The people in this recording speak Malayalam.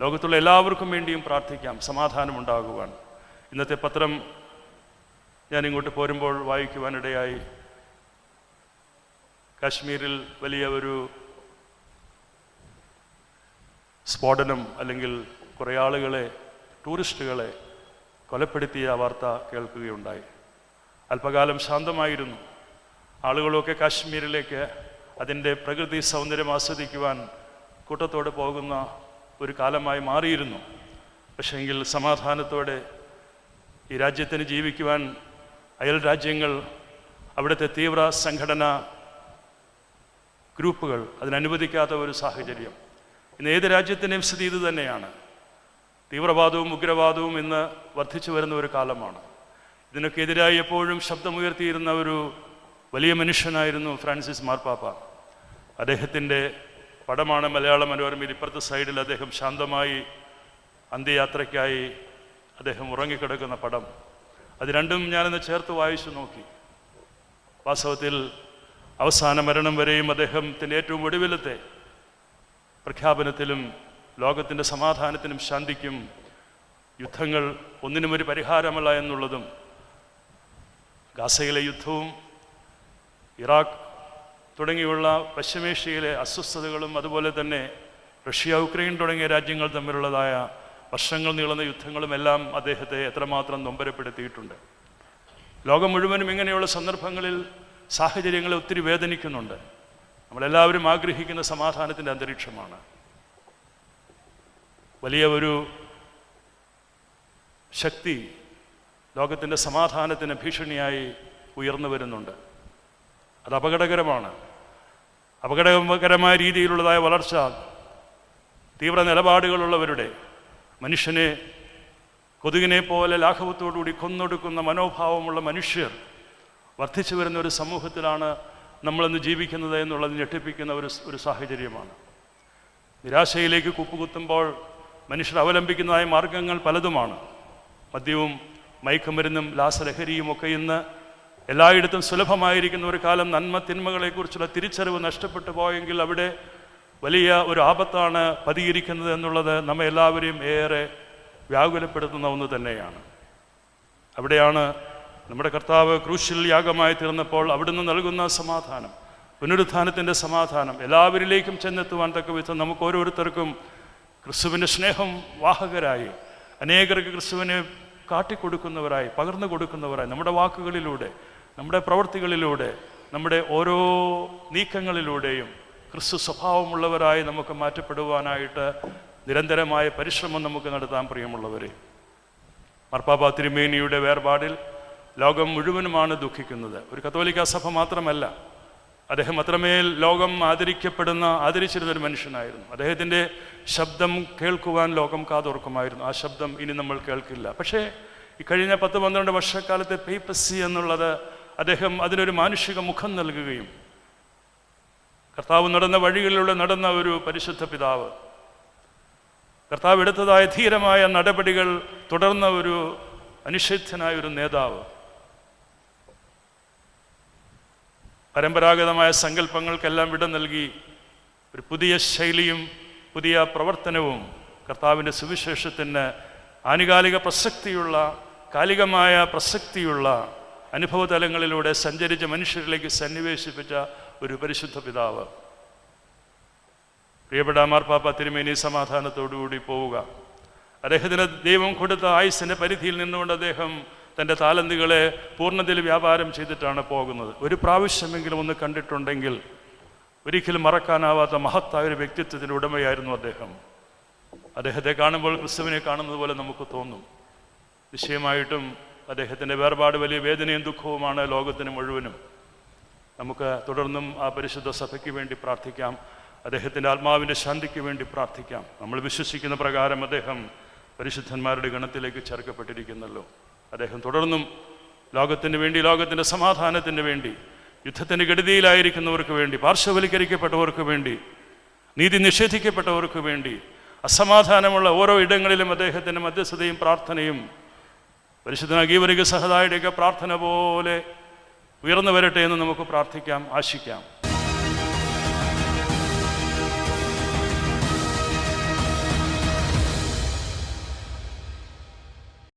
ലോകത്തുള്ള എല്ലാവർക്കും വേണ്ടിയും പ്രാർത്ഥിക്കാം. സമാധാനമുണ്ടാകുവാൻ. ഇന്നത്തെ പത്രം ഞാൻ ഇങ്ങോട്ട് പോരുമ്പോൾ വായിക്കുവാനിടയായി കാശ്മീരിൽ വലിയ ഒരു സ്ഫോടനം അല്ലെങ്കിൽ കുറേ ആളുകളെ ടൂറിസ്റ്റുകളെ കൊലപ്പെടുത്തിയ വാർത്ത കേൾക്കുകയുണ്ടായി. അല്പകാലം ശാന്തമായിരുന്നു. ആളുകളൊക്കെ കാശ്മീരിലേക്ക് അതിന്റെ പ്രകൃതി സൗന്ദര്യം ആസ്വദിക്കുവാൻ കൂട്ടത്തോടെ പോകുന്ന ഒരു കാലമായി മാറിയിരുന്നു. പക്ഷേങ്കിൽ സമാധാനത്തോടെ ഈ രാജ്യത്തിന് ജീവിക്കുവാൻ അയൽ രാജ്യങ്ങൾ അവിടുത്തെ തീവ്ര സംഘടന ഗ്രൂപ്പുകൾ അതിനനുവദിക്കാത്ത ഒരു സാഹചര്യം. ഇന്ന് ഏത് രാജ്യത്തിന്റെയും സ്ഥിതി ഇത് തന്നെയാണ്. തീവ്രവാദവും ഉഗ്രവാദവും ഇന്ന് വർദ്ധിച്ചു വരുന്ന ഒരു കാലമാണ്. ഇതിനൊക്കെ എതിരായി എപ്പോഴും ശബ്ദമുയർത്തിയിരുന്ന ഒരു വലിയ മനുഷ്യനായിരുന്നു ഫ്രാൻസിസ് മാർപ്പാപ്പ അദ്ദേഹത്തിന്റെ പടമാണ് മലയാള മനോരമയിൽ ഇപ്പുറത്തെ സൈഡിൽ അദ്ദേഹം ശാന്തമായി അന്ത്യയാത്രയ്ക്കായി അദ്ദേഹം ഉറങ്ങിക്കിടക്കുന്ന പടം. അത് രണ്ടും ഞാനിന്ന് ചേർത്ത് വായിച്ചു നോക്കി. വാസ്തവത്തിൽ അവസാന മരണം വരെയും അദ്ദേഹത്തിന്റെ ഏറ്റവും ഒടുവിലത്തെ പ്രഖ്യാപനത്തിലും ലോകത്തിന്റെ സമാധാനത്തിനും ശാന്തിക്കും യുദ്ധങ്ങൾ ഒന്നിനും ഒരു പരിഹാരമല്ല എന്നുള്ളതും ഗാസയിലെ യുദ്ധവും ഇറാഖ് തുടങ്ങിയുള്ള പശ്ചിമേഷ്യയിലെ അസ്വസ്ഥതകളും അതുപോലെ തന്നെ റഷ്യ ഉക്രൈൻ തുടങ്ങിയ രാജ്യങ്ങൾ തമ്മിലുള്ളതായ വർഷങ്ങൾ നീളുന്ന യുദ്ധങ്ങളും എല്ലാം അദ്ദേഹത്തെ എത്രമാത്രം നൊമ്പരപ്പെടുത്തിയിട്ടുണ്ട്. ലോകം മുഴുവനും ഇങ്ങനെയുള്ള സന്ദർഭങ്ങളിൽ സാഹചര്യങ്ങളെ ഒത്തിരി വേദനിക്കുന്നുണ്ട്. നമ്മളെല്ലാവരും ആഗ്രഹിക്കുന്ന സമാധാനത്തിന്റെ അന്തരീക്ഷമാണ്. വലിയ ഒരു ശക്തി ലോകത്തിന്റെ സമാധാനത്തിന് ഭീഷണിയായി ഉയർന്നു വരുന്നുണ്ട്. അത് അപകടകരമാണ്. അപകടകരമായ രീതിയിലുള്ളതായ വളർച്ച തീവ്ര നിലപാടുകളുള്ളവരുടെ മനുഷ്യനെ കൊതുകിനെ പോലെ ലാഘവത്തോടുകൂടി കൊന്നൊടുക്കുന്ന മനോഭാവമുള്ള മനുഷ്യർ വർദ്ധിച്ചു വരുന്ന ഒരു സമൂഹത്തിലാണ് നമ്മളിന്ന് ജീവിക്കുന്നത് എന്നുള്ളത് ഞെട്ടിപ്പിക്കുന്ന ഒരു ഒരു സാഹചര്യമാണ്. നിരാശയിലേക്ക് കുപ്പുകുത്തുമ്പോൾ മനുഷ്യർ അവലംബിക്കുന്നതായ മാർഗങ്ങൾ പലതുമാണ്. മദ്യവും മയക്കുമരുന്നും ലാസലഹരിയും ഒക്കെ ഇന്ന് എല്ലായിടത്തും സുലഭമായിരിക്കുന്ന ഒരു കാലം നന്മ തിന്മകളെക്കുറിച്ചുള്ള തിരിച്ചറിവ് നഷ്ടപ്പെട്ടു പോയെങ്കിൽ അവിടെ വലിയ ഒരു ആപത്താണ് പതിയിരിക്കുന്നത് എന്നുള്ളത് നമ്മെ എല്ലാവരെയും ഏറെ വ്യാകുലപ്പെടുത്തുന്ന ഒന്ന് തന്നെയാണ്. അവിടെയാണ് നമ്മുടെ കർത്താവ് ക്രൂശിൽ യാഗമായി തീർന്നപ്പോൾ അവിടുന്ന് നൽകുന്ന സമാധാനം പുനരുത്ഥാനത്തിന്റെ സമാധാനം എല്ലാവരിലേക്കും ചെന്നെത്തുവാൻ തക്ക വിധം നമുക്ക് ഓരോരുത്തർക്കും ക്രിസ്തുവിന്റെ സ്നേഹം വാഹകരായി. അനേകർക്ക് ക്രിസ്തുവിനെ കാട്ടിക്കൊടുക്കുന്നവരായി പകർന്നു കൊടുക്കുന്നവരായി നമ്മുടെ വാക്കുകളിലൂടെ നമ്മുടെ പ്രവൃത്തികളിലൂടെ നമ്മുടെ ഓരോ നീക്കങ്ങളിലൂടെയും ക്രിസ്തു സ്വഭാവമുള്ളവരായി നമുക്ക് മാറ്റപ്പെടുവാനായിട്ട് നിരന്തരമായ പരിശ്രമം നമുക്ക് നടത്താൻ പ്രിയമുള്ളവരെ മർപ്പാപ്പ തിരുമേനിയുടെ വേർപാടിൽ ലോകം മുഴുവനുമാണ് ദുഃഖിക്കുന്നത്. ഒരു കത്തോലിക്ക സഭ മാത്രമല്ല അദ്ദേഹം അത്രമേൽ ലോകം ആദരിക്കപ്പെടുന്ന ആദരിച്ചിരുന്ന ഒരു മനുഷ്യനായിരുന്നു. അദ്ദേഹത്തിന്റെ ശബ്ദം കേൾക്കുവാൻ ലോകം കാതോർക്കുമായിരുന്നു. ആ ശബ്ദം ഇനി നമ്മൾ കേൾക്കില്ല. പക്ഷേ ഈ കഴിഞ്ഞ പത്ത് പന്ത്രണ്ട് വർഷക്കാലത്തെ പേപ്പസി എന്നുള്ളത് അദ്ദേഹം അതിനൊരു മാനുഷിക മുഖം നൽകുകയും കർത്താവ് നടന്ന വഴികളിലൂടെ നടന്ന ഒരു പരിശുദ്ധ പിതാവ് കർത്താവ് എടുത്തതായ ധീരമായ നടപടികൾ തുടർന്ന ഒരു അനിഷിദ്ധനായ ഒരു നേതാവ് പരമ്പരാഗതമായ സങ്കല്പങ്ങൾക്കെല്ലാം വിട നൽകി ഒരു പുതിയ ശൈലിയും പുതിയ പ്രവർത്തനവും കർത്താവിന്റെ സുവിശേഷത്തിന് ആനുകാലിക പ്രസക്തിയുള്ള കാലികമായ പ്രസക്തിയുള്ള അനുഭവതലങ്ങളിലൂടെ സഞ്ചരിച്ച മനുഷ്യരിലേക്ക് സന്നിവേശിപ്പിച്ച ഒരു പരിശുദ്ധ പിതാവ്. പ്രിയപ്പെട്ട മാർപ്പാപ്പ തിരുമേനി സമാധാനത്തോടുകൂടി പോവുക. അദ്ദേഹത്തിന് ദൈവം കൊടുത്ത ആയുസിന്റെ പരിധിയിൽ നിന്നുകൊണ്ട് അദ്ദേഹം തന്റെ താലന്തുകളെ പൂർണതയിൽ വ്യാപാരം ചെയ്തിട്ടാണ് പോകുന്നത്. ഒരു പ്രാവശ്യമെങ്കിലും ഒന്ന് കണ്ടിട്ടുണ്ടെങ്കിൽ ഒരിക്കലും മറക്കാനാവാത്ത മഹത്തായ ഒരു വ്യക്തിത്വത്തിന്റെ ഉടമയായിരുന്നു അദ്ദേഹം. അദ്ദേഹത്തെ കാണുമ്പോൾ ക്രിസ്തുവിനെ കാണുന്നത് പോലെ നമുക്ക് തോന്നും. നിശ്ചയമായിട്ടും അദ്ദേഹത്തിന്റെ വേർപാട് വലിയ വേദനയും ദുഃഖവുമാണ് ലോകത്തിന് മുഴുവനും. നമുക്ക് തുടർന്നും ആ പരിശുദ്ധ സഭയ്ക്ക് വേണ്ടി പ്രാർത്ഥിക്കാം. അദ്ദേഹത്തിന്റെ ആത്മാവിന്റെ ശാന്തിക്ക് വേണ്ടി പ്രാർത്ഥിക്കാം. നമ്മൾ വിശ്വസിക്കുന്ന പ്രകാരം അദ്ദേഹം പരിശുദ്ധന്മാരുടെ ഗണത്തിലേക്ക് ചേർക്കപ്പെട്ടിരിക്കുന്നല്ലോ. അദ്ദേഹം തുടർന്നും ലോകത്തിന് വേണ്ടി ലോകത്തിന്റെ സമാധാനത്തിന് വേണ്ടി യുദ്ധത്തിന്റെ ഗടുതിയിലായിരിക്കുന്നവർക്ക് വേണ്ടി പാർശ്വവൽക്കരിക്കപ്പെട്ടവർക്ക് വേണ്ടി നീതി നിഷേധിക്കപ്പെട്ടവർക്ക് വേണ്ടി അസമാധാനമുള്ള ഓരോ ഇടങ്ങളിലും അദ്ദേഹത്തിന്റെ മധ്യസ്ഥതയും പ്രാർത്ഥനയും പരിശുദ്ധ ഗീവരിക സഹതായുടെയൊക്കെ പ്രാർത്ഥന പോലെ ഉയർന്നു വരട്ടെ എന്ന് നമുക്ക് പ്രാർത്ഥിക്കാം ആശിക്കാം.